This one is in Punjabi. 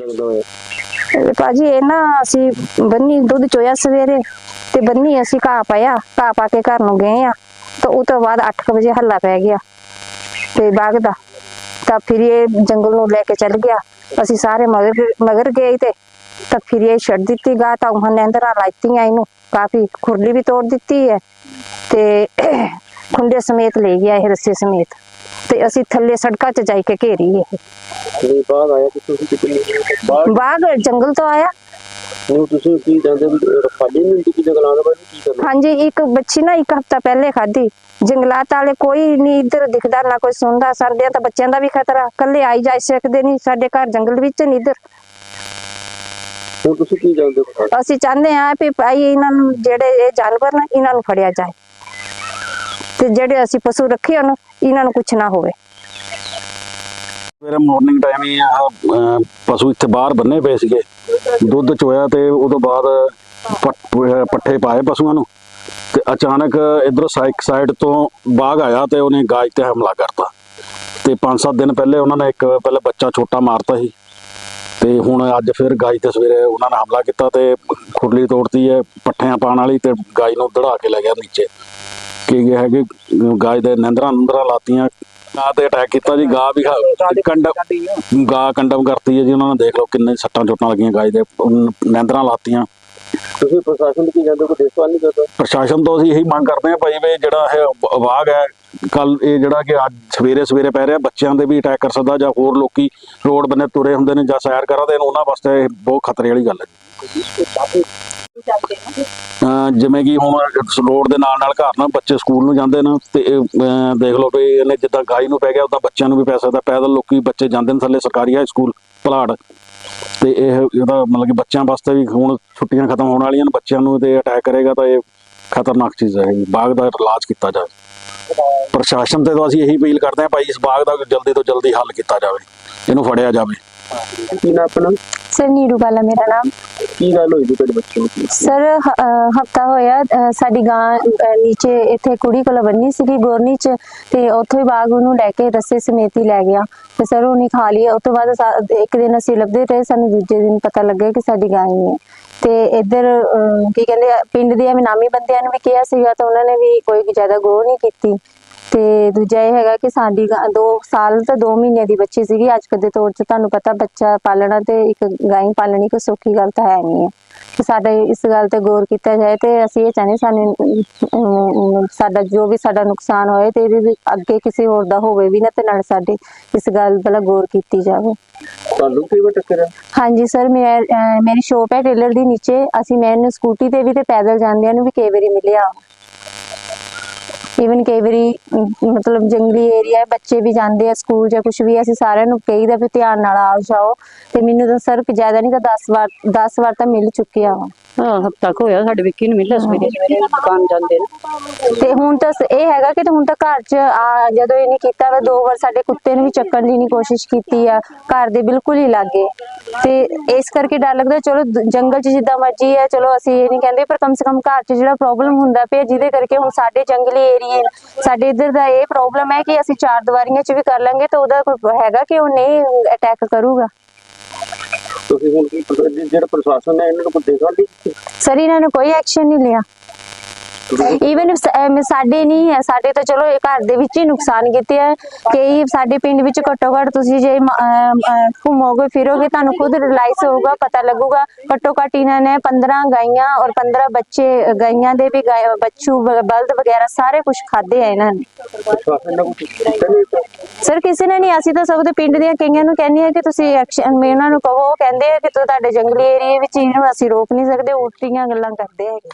ਲੱਗਦਾ ਹੋਇਆ। ਇਹ ਭਾਜੀ, ਇਹ ਨਾ ਅਸੀਂ ਬੰਨੀ ਦੁੱਧ ਚੋਇਆ ਸਵੇਰੇ ਤੇ ਬੰਨੀ ਅਸੀਂ ਘਾਹ ਪਾਇਆ, ਘਾਹ ਪਾ ਕੇ ਘਰ ਨੂੰ ਗਏ ਆ। ਤਾਂ ਉਹ ਤੋਂ ਬਾਅਦ 8 ਵਜੇ ਹੱਲਾ ਪੈ ਗਿਆ ਤੇ ਬਾਗ ਦਾ। ਤਾਂ ਫਿਰ ਇਹ ਜੰਗਲ ਨੂੰ ਲੈ ਕੇ ਚੱਲ ਗਿਆ। ਅਸੀਂ ਸਾਰੇ ਮਗਰ ਮਗਰ ਗਏ ਤੇ ਤਾਂ ਫਿਰ ਇਹ ਛੱਡ ਦਿੱਤੀ ਗਾ ਤਾਂ ਉਹਨਾਂ ਨੇ ਅੰਦਰ ਲਾਈਤੀਆਂ ਇਹਨੂੰ। ਕਾਫੀ ਖੁਰਲੀ ਵੀ ਤੋੜ ਦਿੱਤੀ ਹੈ ਤੇ ਖੁੰਡੇ ਸਮੇਤ ਲੈ ਗਿਆ ਇਹ ਰੱਸੇ ਸਮੇਤ। ਤੇ ਅਸੀਂ ਥੱਲੇ ਸੜਕਾਂ 'ਚ ਜਾਈ ਕੇ ਘੇਰੀ ਇਹ। ਤੇ ਬਾਅਦ ਆਇਆ ਕਿ ਤੁਸੀਂ ਕਿਤੇ ਬਾਹਰ? ਬਾਗ ਜੰਗਲ ਤੋਂ ਆਇਆ। ਨੂੰ ਤੁਸੀਂ ਕੀ ਜਾਂਦੇ ਵੀ ਰਖਾਲੀ ਨਹੀਂ ਹੁੰਦੀ ਕਿ ਜਗਲਾਂ ਦਾ ਬਾਅਦ ਕੀ ਕਰਨਾ? ਹਾਂਜੀ ਇੱਕ ਬੱਚੀ ਨਾ ਇੱਕ ਹਫਤਾ ਪਹਿਲੇ ਖਾਧੀ। ਜੰਗਲਾਤ ਵਾਲੇ ਕੋਈ ਨਹੀਂ ਇੱਧਰ ਦਿਖਦਾ ਨਾ ਕੋਈ ਸੁਣਦਾ। ਸਾਡੇ ਤਾਂ ਬੱਚਿਆਂ ਦਾ ਵੀ ਖਤਰਾ। ਕੱਲੇ ਆਈ ਜਾ ਸਕਦੇ ਨਹੀਂ। ਸਾਡੇ ਘਰ ਜੰਗਲ ਵਿੱਚ ਨਹੀਂ ਇੱਧਰ। ਹੁਣ ਤੁਸੀਂ ਕੀ ਜਾਣਦੇ ਹੋ? ਅਸੀਂ ਚਾਹੁੰਦੇ ਹਾਂ ਵੀ ਭਾਈ ਇਹਨਾਂ ਨੂੰ ਜਿਹੜੇ ਇਹ ਜਾਨਵਰ ਨੇ ਇਹਨਾਂ ਨੂੰ ਫੜਿਆ ਜਾਏ। ਤੇ ਜਿਹੜੇ ਅਸੀਂ ਪਸ਼ੂ ਰੱਖੇ ਹਨ, ਇਹਨਾਂ ਨੂੰ ਕੁਝ ਨਾ ਹੋਵੇ। ਸਵੇਰੇ ਮਾਰਨਿੰਗ ਟਾਈਮ ਹੀ ਆਹ ਪਸ਼ੂ ਇੱਥੇ ਬਾਹਰ ਬੰਨੇ ਪਏ ਸੀਗੇ। ਦੁੱਧ ਚੋਇਆ ਤੇ ਉਹ ਬਾਅਦ ਪੱਠੇ ਪਾਏ ਪਸ਼ੂਆਂ ਨੂੰ। ਤੇ ਅਚਾਨਕ ਇਧਰ ਸਾਈਕ ਸਾਈਡ ਤੋਂ ਬਾਗ ਆਇਆ ਤੇ ਉਹਨੇ ਗਾਜ ਤੇ ਹਮਲਾ ਕਰਤਾ। ਤੇ 5-7 ਦਿਨ ਪਹਿਲੇ ਉਹਨਾਂ ਨੇ ਇੱਕ ਪਹਿਲੇ ਬੱਚਾ ਛੋਟਾ ਮਾਰਤਾ ਸੀ। ਤੇ ਹੁਣ ਅੱਜ ਫਿਰ ਗਾਜ ਤੇ ਸਵੇਰੇ ਉਹਨਾਂ ਨੇ ਹਮਲਾ ਕੀਤਾ ਤੇ ਖੁਰਲੀ ਤੋੜਤੀ ਹੈ, ਪੱਠਿਆਂ ਪਾਣ ਵਾਲੀ ਤੇ ਗਾਜ ਨੂੰ ਦੜਾ ਕੇ ਲੈ ਗਿਆ ਨੀਚੇ। ਕੀ ਇਹ ਹੈ ਕਿ ਗਾਜ ਦੇ ਨੰਦਰਾਂ ਨੰਦਰਾਂ ਲਾਤੀਆਂ ਗਾਂ ਤੇ ਅਟੈਕ ਕੀਤਾ ਜੀ ਗਾਂ ਵੀ ਕੰਡਮ ਗਾਂ ਕੰਡਮ ਕਰਤੀ ਹੈ ਜੀ ਉਹਨਾਂ ਨੇ ਦੇਖ ਲਓ ਕਿੰਨੇ ਸੱਟਾਂ ਚੋਟਾਂ ਲੱਗੀਆਂ ਗਾਜ ਦੇ ਨੰਦਰਾਂ ਲਾਤੀਆਂ। ਤੁਸੀਂ ਪ੍ਰਸ਼ਾਸਨ ਕੀ ਜਾਂਦੇ ਹੋ? ਕੋਈ ਦੇਖਭਾਲ ਨਹੀਂ ਕਰਦਾ ਪ੍ਰਸ਼ਾਸਨ ਤੋਂ ਅਸੀਂ ਇਹੀ ਮੰਗ ਕਰਦੇ ਹਾਂ ਭਾਈ ਵੀ ਜਿਹੜਾ ਇਹ ਵਾਗ ਹੈ ਕੱਲ ਇਹ ਜਿਹੜਾ ਕਿ ਅੱਜ ਸਵੇਰੇ ਸਵੇਰੇ ਪੈ ਰਿਹਾ ਬੱਚਿਆਂ ਦੇ ਵੀ ਅਟੈਕ ਕਰ ਸਕਦਾ ਜਾਂ ਹੋਰ ਲੋਕੀ ਰੋਡ ਬੰਨੇ ਤੁਰੇ ਹੁੰਦੇ ਨੇ ਜਾਂ ਸੈਰ ਕਰਦੇ ਨੇ ਉਹਨਾਂ ਵਾਸਤੇ ਇਹ ਬਹੁਤ ਖਤਰੇ ਵਾਲੀ ਗੱਲ ਹੈ ਜਿਵੇਂ ਕਿ ਹੁਣ ਰੋਡ ਦੇ ਨਾਲ ਨਾਲ ਘਰ ਨਾਲ ਬੱਚੇ ਸਕੂਲ ਨੂੰ ਜਾਂਦੇ ਨੇ ਤੇ ਇਹ, ਦੇਖ ਲਓ ਵੀ ਇਹਨੇ ਜਿੱਦਾਂ ਗਾਈ ਨੂੰ ਪੈ ਗਿਆ ਉਦਾਂ ਬੱਚਿਆਂ ਨੂੰ ਵੀ ਪੈ ਸਕਦਾ। ਪੈਦਲ ਲੋਕੀ ਬੱਚੇ ਜਾਂਦੇ ਨੇ ਥੱਲੇ ਸਰਕਾਰੀ ਹਾਈ ਸਕੂਲ ਪਲਾੜ। ਤੇ ਇਹ ਇਹਦਾ ਮਤਲਬ ਕਿ ਬੱਚਿਆਂ ਵਾਸਤੇ ਵੀ ਹੁਣ ਛੁੱਟੀਆਂ ਖਤਮ ਹੋਣ ਵਾਲੀਆਂ ਨੇ ਬੱਚਿਆਂ ਨੂੰ ਤੇ ਅਟੈਕ ਕਰੇਗਾ ਤਾਂ ਇਹ ਖਤਰਨਾਕ ਚੀਜ਼ ਹੈ। ਬਾਗ ਦਾ ਇਲਾਜ ਕੀਤਾ ਜਾਵੇ। ਪ੍ਰਸ਼ਾਸਨ ਤੇ ਤਾਂ ਅਸੀਂ ਇਹੀ ਅਪੀਲ ਕਰਦੇ ਹਾਂ ਭਾਈ ਇਸ ਬਾਗ ਦਾ ਜਲਦੀ ਤੋਂ ਜਲਦੀ ਹੱਲ ਕੀਤਾ ਜਾਵੇ। ਇਹਨੂੰ ਫੜਿਆ ਜਾਵੇ। ਕੀ ਨਾ ਆਪਣਾ? ਸਰ ਨੀਰੂ ਬਾਲਾ ਮੇਰਾ ਨਾਮ। ਕੀ ਗੱਲ ਹੋਈ ਜੀ ਤੁਹਾਡੇ ਬੱਚੇ ਨੂੰ? ਸਰ ਹਫਤਾ ਹੋਇਆ ਅ, ਸਾਡੀ ਗਾਂ ਅ, ਨੀਚੇ ਇੱਥੇ ਕੁੜੀ ਕੋਲ ਬੰਨੀ ਸੀਗੀ ਗੋਰਨੀ ਚ ਤੇ ਉੱਥੋਂ ਹੀ ਬਾਗ ਉਹਨੂੰ ਲੈ ਕੇ ਰੱਸੇ ਸਮੇਤ ਹੀ ਲੈ ਗਿਆ। ਤੇ ਸਰ ਉਹਨੇ ਖਾ ਲਿਆ ਉਸ ਤੋਂ ਬਾਅਦ ਸਾ- ਇੱਕ ਦਿਨ ਅਸੀਂ ਲੱਭਦੇ ਰਹੇ। ਸਾਨੂੰ ਦੂਜੇ ਦਿਨ ਪਤਾ ਲੱਗਿਆ ਕਿ ਸਾਡੀ ਗਾਂ ਹੀ ਹੈ। ਤੇ ਇੱਧਰ ਅ, ਕੀ ਕਹਿੰਦੇ ਆ, ਪਿੰਡ ਦੇ ਇਨਾਮੀ ਬੰਦਿਆਂ ਨੂੰ ਵੀ ਕਿਹਾ ਸੀਗਾ ਤਾਂ ਉਹਨਾਂ ਨੇ ਵੀ ਕੋਈ ਜ਼ਿਆਦਾ ਗੌਰ ਨਹੀਂ ਕੀਤੀ। ਤੇ ਦੂਜਾ ਇਹ ਹੈਗਾ ਕਿ ਸਾਡੀ ਗਾਂ 2 ਸਾਲ ਤੇ 2 ਮਹੀਨੇ ਦੀ ਬੱਚੀ ਸੀਗੀ। ਅੱਜ ਕੱਲ੍ਹ ਦੇ ਤੌਰ 'ਚ ਤੁਹਾਨੂੰ ਪਤਾ ਬੱਚਾ ਪਾਲਣਾ ਤੇ ਇੱਕ ਗਾਂ ਪਾਲਣੀ ਕੋਈ ਸੌਖੀ ਗੱਲ ਤਾਂ ਹੈ ਨਹੀਂ ਹੈ। ਤੇ ਸਾਡੇ ਇਸ ਗੱਲ ਤੇ ਗੌਰ ਕੀਤਾ ਜਾਏ ਤੇ ਅਸੀਂ ਇਹ ਚਾਹੁੰਦੇ ਸਾਨੂੰ ਸਾਡਾ ਜੋ ਵੀ ਸਾਡਾ ਨੁਕਸਾਨ ਹੋਏ ਤੇ ਇਹਦੇ ਅੱਗੇ ਕਿਸੇ ਹੋਰ ਦਾ ਹੋਵੇ ਵੀ ਨਾ ਤੇ ਨਾਲ ਸਾਡੇ ਇਸ ਗੱਲ ਵੱਲ ਗੌਰ ਕੀਤੀ ਜਾਵੇ। ਤੁਹਾਨੂੰ ਕਿਵੇਂ ਟੱਕਰਿਆ ਹਾਂਜੀ ਸਰ ਮੈਂ ਮੇਰੀ ਸ਼ੋਪ ਹੈ ਟੇਲਰ ਦੀ ਨੀਚੇ। ਅਸੀਂ ਮੈਨੂੰ ਸਕੂਟੀ ਤੇ ਵੀ ਤੇ ਪੈਦਲ ਜਾਂਦਿਆਂ ਨੂੰ ਵੀ ਕਈ ਵਾਰੀ ਮਿਲਿਆ। ਇਵਨ ਕਈ ਵਾਰੀ ਮਤਲਬ ਜੰਗਲੀ ਏਰੀਆ ਬੱਚੇ ਵੀ ਜਾਂਦੇ ਆ ਸਕੂਲ ਜਾਂ ਕੁਝ ਵੀ ਅਸੀਂ ਸਾਰਿਆਂ ਨੂੰ ਕਹੀਦਾ ਵੀ ਧਿਆਨ ਨਾਲ ਆਓ ਜਾਓ। ਤੇ ਮੈਨੂੰ ਤਾਂ ਸਰ ਜ਼ਿਆਦਾ ਨਹੀਂ ਤਾਂ 10 ਵਾਰ 10 ਵਾਰ ਤਾਂ ਮਿਲ ਚੁੱਕਿਆ ਵਾ। ਹਾਂ ਹਫਤਾ ਕੁ ਹੋਇਆ ਸਾਡੇ ਵਿੱਕੀ ਨੂੰ ਮਿਲਿਆ ਸਵੇਰੇ ਸਵੇਰੇ ਦੁਕਾਨ ਜਾਂਦੇ ਨੇ। ਤੇ ਹੁਣ ਤਾਂ ਇਹ ਹੈਗਾ ਕਿ ਹੁਣ ਤਾਂ ਘਰ 'ਚ ਆ ਜਦੋਂ ਇਹਨੇ ਕੀਤਾ ਵਾ ਦੋ ਵਾਰ ਸਾਡੇ ਕੁੱਤੇ ਨੂੰ ਵੀ ਚੱਕਣ ਦੀ ਨਹੀਂ ਕੋਸ਼ਿਸ਼ ਕੀਤੀ ਆ ਘਰ ਦੇ ਬਿਲਕੁਲ ਹੀ ਲਾਗੇ। ਤੇ ਇਸ ਕਰਕੇ ਡਰ ਲੱਗਦਾ ਚਲੋ ਜੰਗਲ 'ਚ ਜਿੱਦਾਂ ਮਰਜ਼ੀ ਹੈ ਚਲੋ ਅਸੀਂ ਇਹ ਨਹੀਂ ਕਹਿੰਦੇ ਪਰ ਕਮ ਸੇ ਕਮ ਘਰ 'ਚ ਜਿਹੜਾ ਪ੍ਰੋਬਲਮ ਹੁੰਦਾ ਪਿਆ ਜਿਹਦੇ ਕਰਕੇ ਹੁਣ ਸਾਡੇ ਜੰਗਲੀ ਏਰੀਏ ਸਾਡੇ ਇੱਧਰ ਦਾ ਇਹ ਪ੍ਰੋਬਲਮ ਹੈ ਕਿ ਅਸੀਂ ਚਾਰ ਦੀਵਾਰੀਆਂ 'ਚ ਵੀ ਕਰ ਲਾਂਗੇ ਤਾਂ ਉਹਦਾ ਕੋਈ ਹੈਗਾ ਕਿ ਉਹ ਨਹੀਂ ਅਟੈਕ ਕਰੂਗਾ ਤੁਸੀਂ ਹੁਣ ਕੀ ਜਿਹੜਾ ਪ੍ਰਸ਼ਾਸਨ ਹੈ ਇਹਨਾਂ ਨੂੰ ਕੋਈ ਨਹੀਂ ਕੀਤੀ? ਸਰ ਇਹਨਾਂ ਨੇ ਕੋਈ ਐਕਸ਼ਨ ਨਹੀਂ ਲਿਆ ਈਵਨ ਸਾਡੇ ਨਹੀਂ ਹੈ, ਸਾਡੇ ਤਾਂ ਚਲੋ ਘਰ ਦੇ ਵਿੱਚ ਹੀ ਨੁਕਸਾਨ ਕੀਤੇ ਹੈ ਕਈ ਸਾਡੇ ਪਿੰਡ ਵਿੱਚ ਘੱਟੋ ਘੱਟ ਤੁਸੀਂ ਜੇ ਘੁੰਮੋਗੇ, ਫਿਰੋਗੇ, ਤੁਹਾਨੂੰ ਖੁਦ ਰਿਲਾਈਜ਼ ਹੋਊਗਾ, ਪਤਾ ਲੱਗੂਗਾ ਘੱਟੋ ਘੱਟ ਇਹਨਾਂ ਨੇ 15 ਗਾਈਆਂ ਔਰ 15 ਬੱਚੇ, ਗਾਈਆਂ ਦੇ ਵੀ ਬੱਚੂ ਬਲਦ ਵਗੈਰਾ ਸਾਰੇ ਕੁਝ ਖਾਦੇ ਆ ਇਹਨਾਂ ਨੇ। ਸਰ ਕਿਸੇ ਨੇ ਨਹੀਂ, ਅਸੀਂ ਤਾਂ ਸਭ ਦੇ ਪਿੰਡ ਦੀਆਂ ਕਈਆਂ ਨੂੰ ਕਹਿੰਦੇ ਆ ਕਿ ਤੁਸੀਂ ਐਕਸ਼ਨ ਮੈਂ ਉਹਨਾਂ ਨੂੰ ਕਹੋ ਕਹਿੰਦੇ ਆ ਕਿ ਤੁਹਾਡੇ ਜੰਗਲੀ ਏਰੀਏ ਵਿੱਚ ਇਹਨੂੰ ਅਸੀਂ ਰੋਕ ਨਹੀਂ ਸਕਦੇ, ਉਲਟੀਆਂ ਗੱਲਾਂ ਕਰਦੇ ਹੈਗੇ